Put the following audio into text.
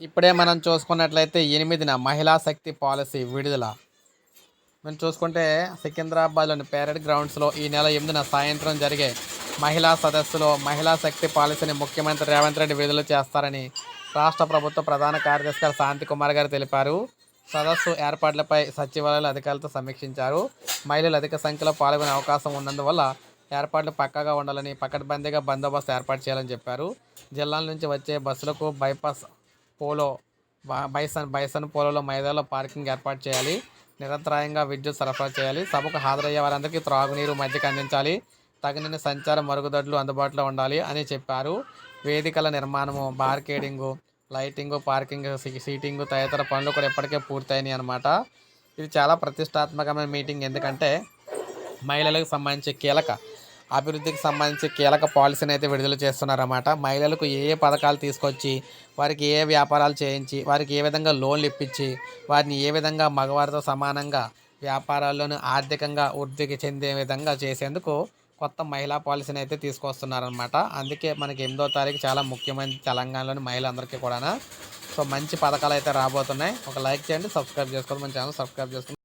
ఇప్పుడే మనం చూసుకున్నట్లయితే ఎనిమిదిన మహిళా శక్తి పాలసీ విడుదల. మనం చూసుకుంటే సికింద్రాబాద్లోని పేరెడ్ గ్రౌండ్స్లో ఈ నెల ఎనిమిదిన సాయంత్రం జరిగే మహిళా సదస్సులో మహిళా శక్తి పాలసీని ముఖ్యమంత్రి రేవంత్ రెడ్డి విడుదల చేస్తారని రాష్ట్ర ప్రభుత్వ ప్రధాన కార్యదర్శి గారు శాంతి కుమార్ గారు తెలిపారు. సదస్సు ఏర్పాట్లపై సచివాలయాల అధికారులతో సమీక్షించారు. మహిళలు అధిక సంఖ్యలో పాల్గొనే అవకాశం ఉన్నందువల్ల ఏర్పాట్లు పక్కాగా ఉండాలని పకడ్బందీగా బందోబస్తు ఏర్పాటు చేయాలని చెప్పారు. జిల్లాల నుంచి వచ్చే బస్సులకు బైపాస్ పోలో బైసన్ బైసన్ పోలోలో మైదాలో పార్కింగ్ ఏర్పాటు చేయాలి. నిరంతరాయంగా విద్యుత్ సరఫరా చేయాలి. సభకు హాజరయ్యే వారందరికీ త్రాగునీరు మధ్యకి అందించాలి. తగినని సంచార మరుగుదొడ్లు అందుబాటులో ఉండాలి అని చెప్పారు. వేదికల నిర్మాణము బార్కేడింగు లైటింగు పార్కింగ్ సీటింగు తదితర పనులు కూడా ఇప్పటికే పూర్తయినాయి అనమాట ఇది చాలా ప్రతిష్టాత్మకమైన మీటింగ్. ఎందుకంటే మహిళలకు సంబంధించి కీలక అభివృద్ధికి సంబంధించి కీలక పాలసీని అయితే విడుదల చేస్తున్నారన్నమాట. మహిళలకు ఏ ఏ పథకాలు తీసుకొచ్చి వారికి ఏ వ్యాపారాలు చేయించి వారికి ఏ విధంగా లోన్లు ఇప్పించి వారిని ఏ విధంగా మగవారితో సమానంగా వ్యాపారాల్లోనూ ఆర్థికంగా వృద్ధికి చెందే విధంగా చేసేందుకు కొత్త మహిళా పాలసీని అయితే తీసుకొస్తున్నారనమాట అందుకే మనకి ఎనిమిదో తారీఖు చాలా ముఖ్యమైన తెలంగాణలోని మహిళలందరికీ కూడా సో మంచి పథకాలు అయితే రాబోతున్నాయి. ఒక లైక్ చేయండి సబ్స్క్రైబ్ చేసుకోండి మన ఛానల్ సబ్స్క్రైబ్ చేసుకోండి.